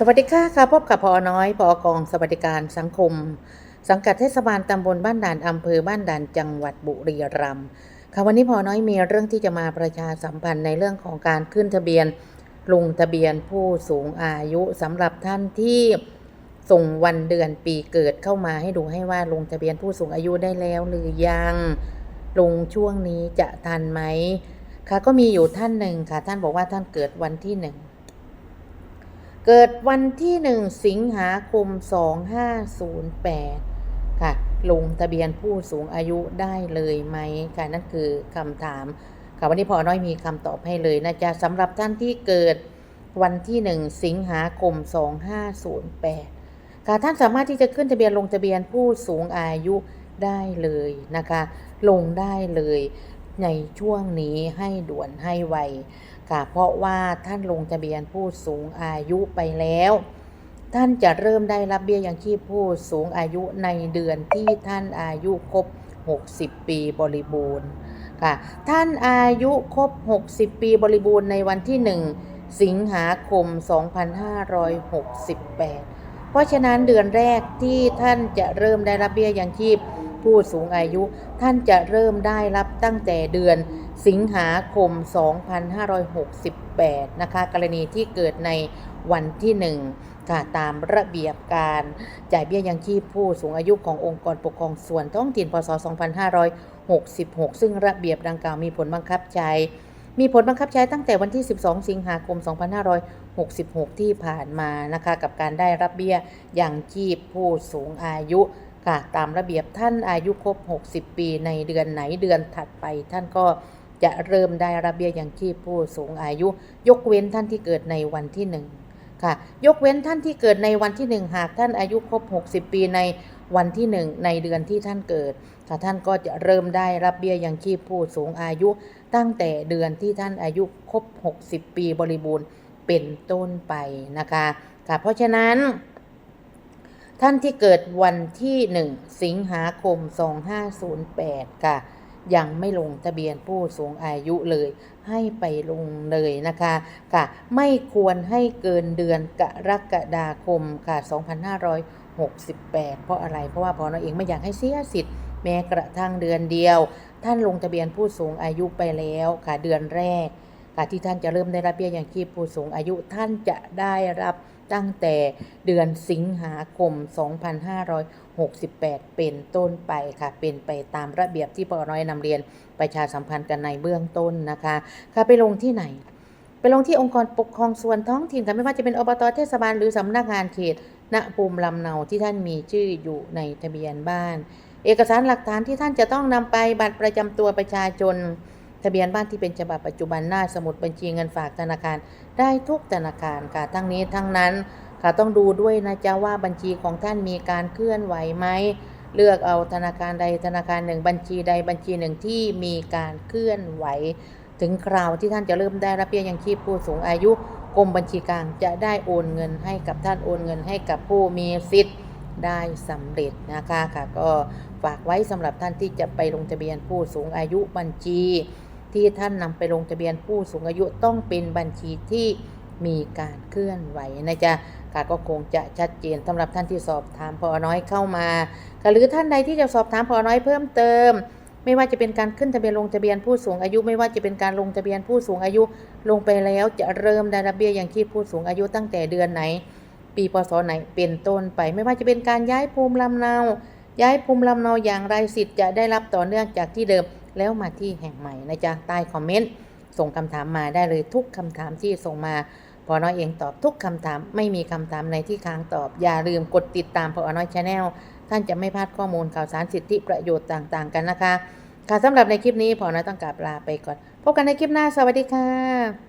สวัสดีค่ะค่ะพบกับพอน้อยพอกองสวัสดิการสังคม สังกัดเทศบาลตำบลบ้านด่านอำเภอบ้านด่านจังหวัดบุรีรัมย์ค่ะวันนี้พอน้อยมีเรื่องที่จะมาประชาสัมพันธ์ในเรื่องของการขึ้นทะเบียนลงทะเบียนผู้สูงอายุสำหรับท่านที่ส่งวันเดือนปีเกิดเข้ามาให้ดูให้ว่าลงทะเบียนผู้สูงอายุได้แล้วหรือยังลงช่วงนี้จะทันไหมค่ะก็มีอยู่ท่านหนึ่งค่ะ ท่านบอกว่าท่านเกิดวันที่หนึ่ง เกิดวันที่1สิงหาคม 2508 ค่ะ ลงทะเบียนผู้สูงอายุได้เลยไหมค่ะนั่นคือคำถาม ค่ะวันนี้พอน้อยมีคำตอบให้เลยนะจ๊ะสำหรับท่านที่เกิดวันที่1สิงหาคม 2508 ค่ะท่านสามารถที่จะขึ้นทะเบียนลงทะเบียนผู้สูงอายุได้เลยนะคะ ลงได้เลยในช่วงนี้ให้ด่วนให้ไว ค่ะ เพราะว่าท่านลงทะเบียนผู้สูงอายุไปแล้ว ท่านจะเริ่มได้รับเบี้ยยังชีพผู้สูงอายุในเดือนที่ท่านอายุครบ 60 ปีบริบูรณ์ค่ะ ท่านอายุครบ 60 ปีบริบูรณ์ในวันที่ 1 สิงหาคม 2568 เพราะฉะนั้นเดือนแรกที่ท่านจะเริ่มได้รับเบี้ยยังชีพ ผู้สูงอายุ ท่านจะเริ่มได้รับตั้งแต่เดือนสิงหาคม 2568 นะคะ กรณีที่เกิดในวันที่ 1 ค่ะ ตามระเบียบการจ่ายเบี้ยยังชีพผู้สูงอายุขององค์กรปกครองส่วนท้องถิ่น พศ 2566 ซึ่งระเบียบดังกล่าวมีผลบังคับใช้ มีผลบังคับใช้ตั้งแต่วันที่ 12 สิงหาคม 2566 ที่ผ่านมานะคะ กับการได้รับเบี้ยยังชีพผู้สูงอายุ ค่ะตามระเบียบท่านอายุครบ 60 ปีในเดือนไหนเดือนถัดไป ท่านก็จะเริ่มได้รับเบี้ยยังชีพผู้สูงอายุ ยกเว้นท่านที่เกิดในวันที่1ค่ะ ยกเว้นท่านที่เกิดในวันที่1หากท่านอายุครบ 60 ปีในวันที่1ในเดือนที่ท่านเกิดค่ะท่านก็จะเริ่มได้รับเบี้ยยังชีพผู้สูงอายุ ตั้งแต่เดือนที่ท่านอายุครบ 60 ปีบริบูรณ์เป็นต้นไปนะคะค่ะเพราะฉะนั้น ท่านที่เกิดวันที่ 1 สิงหาคม 2508 ค่ะ ยังไม่ลงทะเบียนผู้สูงอายุเลย ให้ไปลงเลยนะคะค่ะ ไม่ควรให้เกินเดือนกรกฎาคมค่ะ 2568 เพราะอะไร เพราะว่าพอเราเองไม่อยากให้เสียสิทธิ์แม้กระทั่งเดือนเดียว ท่านลงทะเบียนผู้สูงอายุไปแล้วค่ะเดือนแรกค่ะที่ท่านจะเริ่มได้รับเบี้ยยังชีพผู้สูงอายุท่านจะได้รับ ตั้งแต่เดือนสิงหาคม 2568 เป็นต้นไปค่ะ เป็นไปตามระเบียบที่ปอน้อยนำเรียนประชาสัมพันธ์กันในเบื้องต้นนะคะ ค่ะไปลงที่ไหน ไปลงที่องค์กรปกครองส่วนท้องถิ่นค่ะไม่ว่าจะเป็นอบตเทศบาลหรือสำนักงานเขตณภูมิลำเนาที่ท่านมีชื่ออยู่ในทะเบียนบ้าน เอกสารหลักฐานที่ท่านจะต้องนำไปบัตรประจำตัวประชาชน ทะเบียนบ้านที่เป็นฉบับปัจจุบันหน้าสมุดบัญชีเงินฝากธนาคารได้ทุกธนาคารค่ะทั้งนี้ทั้งนั้นค่ะต้องดูด้วยนะจ๊ะว่าบัญชีของท่านมีการเคลื่อนไหวไหมเลือกเอาธนาคารใดธนาคารหนึ่ง บัญชีใดบัญชีหนึ่งที่มีการเคลื่อนไหว ถึงคราวที่ท่านจะเริ่มได้รับเบี้ยยังชีพผู้สูงอายุกรมบัญชีกลางจะได้โอนเงินให้กับท่านโอนเงินให้กับผู้มีสิทธิ์ได้สำเร็จนะคะค่ะก็ฝากไว้สำหรับท่านที่จะไปลงทะเบียนผู้สูงอายุบัญชี ที่ท่านนำไปลงทะเบียนผู้สูงอายุต้องเป็นบัญชีที่มีการเคลื่อนไหวนะจ๊ะค่ะก็คงจะชัดเจนสำหรับท่านที่สอบถามพอน้อยเข้ามาหรือท่านใดที่จะสอบถามพอน้อยเพิ่มเติม ไม่ว่าจะเป็นการขึ้นทะเบียนลงทะเบียนผู้สูงอายุ ไม่ว่าจะเป็นการลงทะเบียนผู้สูงอายุ ลงไปแล้วจะเริ่มได้รับเบี้ยยังชีพผู้สูงอายุตั้งแต่เดือนไหน ปีพศไหนเป็นต้นไป ไม่ว่าจะเป็นการย้ายภูมิลำเนา ย้ายภูมิลำเนาอย่างไรสิทธิ์จะได้รับต่อเนื่องจากที่เดิม แล้วมาที่แห่งใหม่นะจ๊ะใต้คอมเมนต์ส่งคำถามมาได้เลยทุกคำถามที่ส่งมาพอน้อยเองตอบทุกคำถามไม่มีคำถามในที่ค้างตอบ อย่าลืมกดติดตามพอน้อยชาแนลท่านจะไม่พลาดข้อมูลข่าวสารสิทธิประโยชน์ต่างๆ กันนะคะ ค่ะสำหรับในคลิปนี้พอน้อยต้องกราบลาไปก่อน พบกันในคลิปหน้าสวัสดีค่ะ